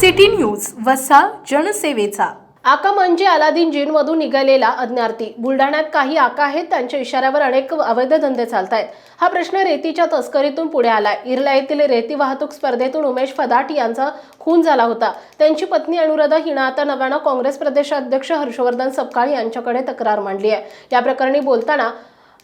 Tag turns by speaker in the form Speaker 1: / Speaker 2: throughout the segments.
Speaker 1: City news वसा जनसेवेचा.
Speaker 2: आका म्हणजे अलादीन जीनमधून निघालेला अज्ञार्थी. बुलढाण्यात काही आका आहेत त्यांच्या इशाऱ्यावर अनेक अवैध धंदे चालत आहेत हा प्रश्न रेतीच्या तस्करीतून पुढे आलाय. इर्ला येथील रेती वाहतूक स्पर्धेतून उमेश फदाट यांचा खून झाला होता. त्यांची पत्नी अनुराधा हिनं आता नव्यानं काँग्रेस प्रदेशाध्यक्ष हर्षवर्धन सपकाळ यांच्याकडे तक्रार मांडली आहे. या प्रकरणी बोलताना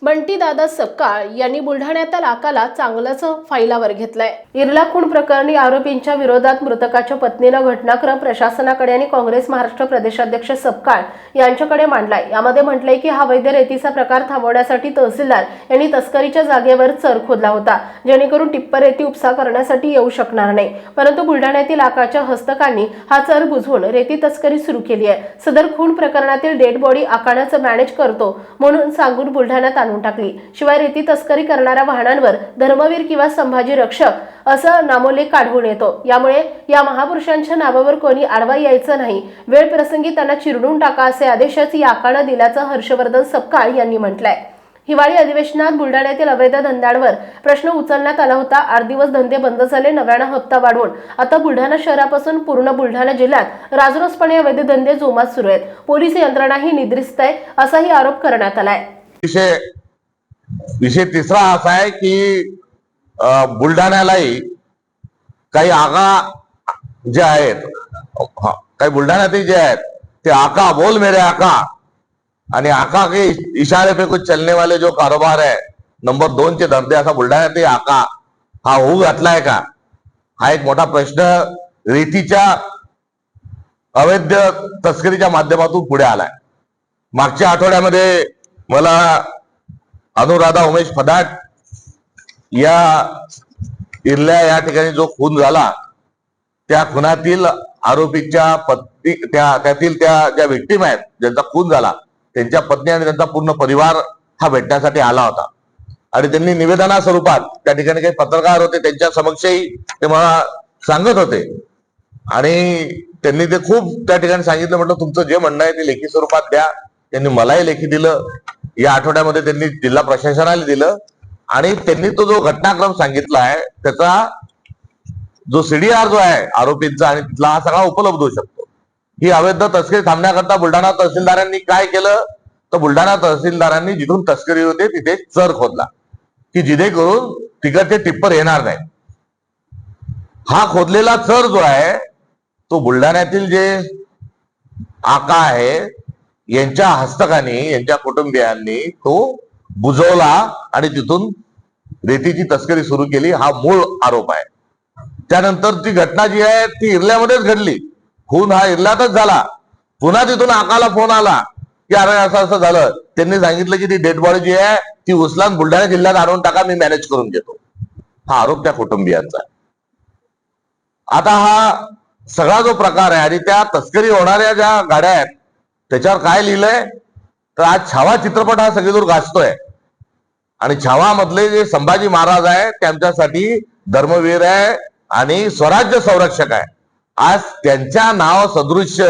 Speaker 2: बंटीदादा सपकाळ यांनी बुलढाण्यातील लाकाला चांगलंच फायलावर घेतलंय. इरला खून प्रकरणी आरोपींच्या विरोधात मृतकाच्या पत्नीनं घटनाक्रम प्रशासनाकडे आणि काँग्रेस महाराष्ट्र प्रदेशाध्यक्ष सपकाळ यांच्याकडे मांडलाय. यामध्ये म्हटलंय की हा वैद्य रेतीचा प्रकार थांबवण्यासाठी तहसीलदार यांनी तस्करीच्या जागेवर चर खोदला होता जेणेकरून टिप्पर रेती उपसा करण्यासाठी येऊ शकणार नाही. परंतु बुलढाण्यातील आकाच्या हस्तकांनी हा चर बुजवून रेती तस्करी सुरू केली आहे. सदर खून प्रकरणातील डेड बॉडी आकाराचं मॅनेज करतो म्हणून सांगून बुलढाण्यात आणून टाकली. शिवाय रेती तस्करी करणाऱ्या वाहनांवर धर्मवीर किंवा संभाजी रक्षक असं नामोल्लेख काढून येतो. यामुळे या महापुरुषांच्या नावावर कोणी आडवा यायचं नाही. वेळ प्रसंगी त्यांना चिरडून टाका असे आदेशच याकानं दिल्याचं हर्षवर्धन सपकाळ यांनी म्हटलंय. हिवाळी अधिवेशनात बुलढाण्यातील अवैध धंद्यांवर प्रश्न उचलण्यात आला होता. आठ दिवस धंदे बंद झाले नव्यानं हप्ता वाढवून. आता बुलढाणा शहरापासून पूर्ण बुलढाणा जिल्ह्यात राजरोसपणे अवैध धंदे जोमात सुरू आहेत. पोलीस यंत्रणाही निद्रिस्त आहे असाही आरोप करण्यात आलाय.
Speaker 3: विषय तिसरा असा आहे की बुलढाण्यालाही काही आगा जे आहेत काही बुलढाण्यातही जे आहेत ते आका बोल मेरे आका. आणि आका के इशारे पे कुछ चलने वाले जो कारोबार आहे नंबर दोन चे धंदे असा बुलढाण्यातही आका हा होऊ घातलाय का? हा एक मोठा प्रश्न रेतीच्या अवैध तस्करीच्या माध्यमातून पुढे आलाय. मागच्या आठवड्यामध्ये मला अनुराधा उमेश फदाट या इरल्या या ठिकाणी जो खून झाला त्या खुनातील आरोपीच्या पत्नी त्या त्यातील त्या ज्या विक्टीम आहेत ज्यांचा खून झाला त्यांच्या पत्नी आणि त्यांचा पूर्ण परिवार हा भेटण्यासाठी आला होता. आणि त्यांनी निवेदना स्वरूपात त्या ठिकाणी काही पत्रकार होते त्यांच्या समक्षही ते मला सांगत होते. आणि त्यांनी ते खूप त्या ठिकाणी सांगितलं म्हटलं तुमचं जे म्हणणं आहे ते लेखी स्वरूपात द्या. त्यांनी मलाही लेखी दिलं. या आठवड्यामध्ये त्यांनी जिल्हा प्रशासनाला दिलं आणि त्यांनी तो जो घटनाक्रम सांगितला आहे त्याचा जो सीडीआर जो आहे आरोपींचा आणि तिथला हा सगळा उपलब्ध होऊ शकतो. ही अवैध तस्करी थांबण्याकरता बुलढाणा तहसीलदारांनी काय केलं? तर बुलढाणा तहसीलदारांनी जिथून तस्करी होते तिथे चर खोदला. की जिथे करून तिकडचे टिप्पर येणार नाही हा खोदलेला चर जो आहे तो बुलढाण्यातील जे आका आहे यांच्या हस्तकाने यांच्या कुटुंबियांनी तो बुजवला आणि तिथून रेतीची तस्करी सुरू केली. हा मूळ आरोप आहे. त्यानंतर ती घटना जी आहे ती इरल्यामध्येच घडली. खून हा इरल्यातच झाला. पुन्हा तिथून आकाला फोन आला की अरे असं असं झालं. त्यांनी सांगितलं की ती डेड बॉडी जी आहे ती उचलान बुलढाणा जिल्ह्यात आणून टाका मी मॅनेज करून घेतो. हा आरोप त्या कुटुंबियांचा आहे. आता हा सगळा जो प्रकार आहे आणि त्या तस्करी होणाऱ्या ज्या गाड्या आहेत त्याच्यावर काय लिहिलंय? तर आज छावा चित्रपट हा सगळीदूर गाजतोय. आणि छावा मधले जे संभाजी महाराज आहे त्यांच्यासाठी धर्मवीर आहे आणि स्वराज्य संरक्षक आहे. आज त्यांच्या नाव सदृश्य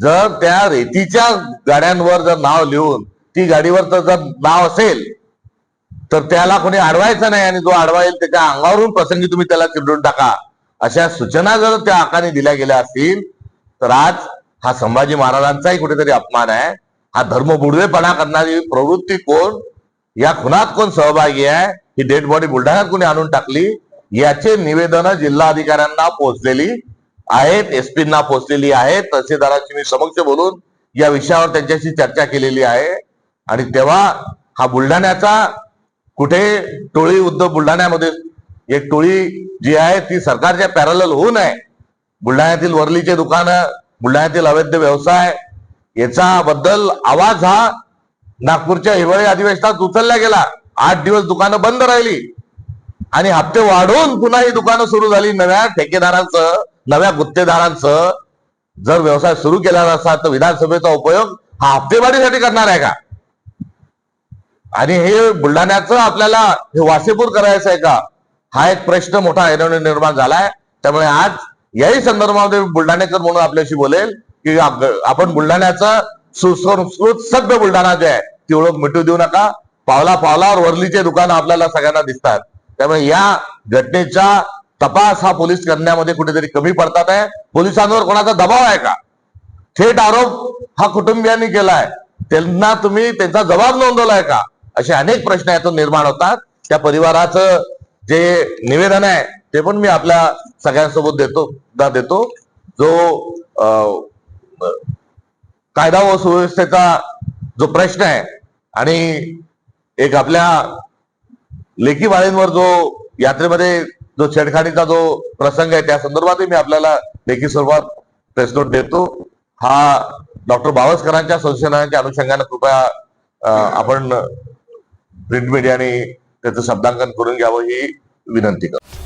Speaker 3: जर त्या रेतीच्या गाड्यांवर जर नाव लिहून ती गाडीवर तर जर नाव असेल तर त्याला कोणी अडवायचं नाही आणि जो अडवाईल त्याच्या अंगावरून प्रसंगी तुम्ही त्याला चिरडून टाका. अशा सूचना जर त्या आकाने दिल्या गेल्या असतील तर आज हा संभाजी महाराजांचाही कुठेतरी अपमान आहे. हा धर्म बुडवेपणा करणारी प्रवृत्ती कोण? या खुनात कोण सहभागी आहे? ही डेड बॉडी बुलढाण्यात कोणी आणून टाकली? याचे निवेदन जिल्हाधिकाऱ्यांना पोहोचलेली आहेत एसपींना पोहोचलेली आहेत. तहसीलदारांची मी समक्ष बोलून या विषयावर त्यांच्याशी चर्चा केलेली आहे. आणि तेव्हा हा बुलढाण्याचा कुठे टोळी उद्धव बुलढाण्यामध्ये एक टोळी जी आहे ती सरकारच्या पॅरल होऊ नये. बुलढाण्यातील वरलीचे दुकानं बुलढाण्यातील अवैध व्यवसाय याचा बद्दल आवाज हा नागपूरच्या हिवाळी अधिवेशनात उचलला गेला. आठ दिवस दुकानं बंद राहिली. आणि हप्ते वाढवून पुन्हा ही दुकानं सुरू झाली. नव्या ठेकेदारांचं नव्या गुत्तेदारांचं. जर व्यवसाय सुरू केला नसता तर विधानसभेचा उपयोग हा हप्तेवाढीसाठी करणार आहे का? आणि हे बुलढाण्याचं आपल्याला हे वासेपूर करायचं आहे का? हा एक प्रश्न मोठा ऐरवणे निर्माण झालाय. त्यामुळे आज याही संदर्भामध्ये बुलढाणेकर म्हणून आपल्याशी बोलेल की आप- आपण बुलढाण्याचं सुसंस्कृत सभ्य बुलढाणा जे आहे ती ओळख मिटू देऊ नका. पावला पावलावर वरलीचे दुकान आपल्याला सगळ्यांना दिसतात. त्यामुळे या घटनेचा तपास हा पोलीस करण्यामध्ये कुठेतरी कमी पडतात आहे. पोलिसांवर कोणाचा दबाव आहे का? थेट आरोप हा कुटुंबियांनी केलाय. त्यांना तुम्ही त्यांचा जबाब नोंदवलाय का? असे अनेक प्रश्न यातून निर्माण होतात. त्या परिवाराचं जे निवेदन आहे ते पण मी आपल्या सगळ्यांसोबत देतो दा देतो. जो कायदा व सुव्यवस्थेचा जो प्रश्न आहे आणि एक आपल्या लेखी बाळींवर जो यात्रेमध्ये जो छेडखाणीचा जो प्रसंग आहे त्या संदर्भातही मी आपल्याला लेखी स्वरूपात प्रेस नोट देतो. हा डॉक्टर बावस्करांच्या संशोधनाच्या अनुषंगाने कृपया आपण प्रिंट मीडियाने त्याचं शब्दांकन करून घ्यावं ही विनंती करतो.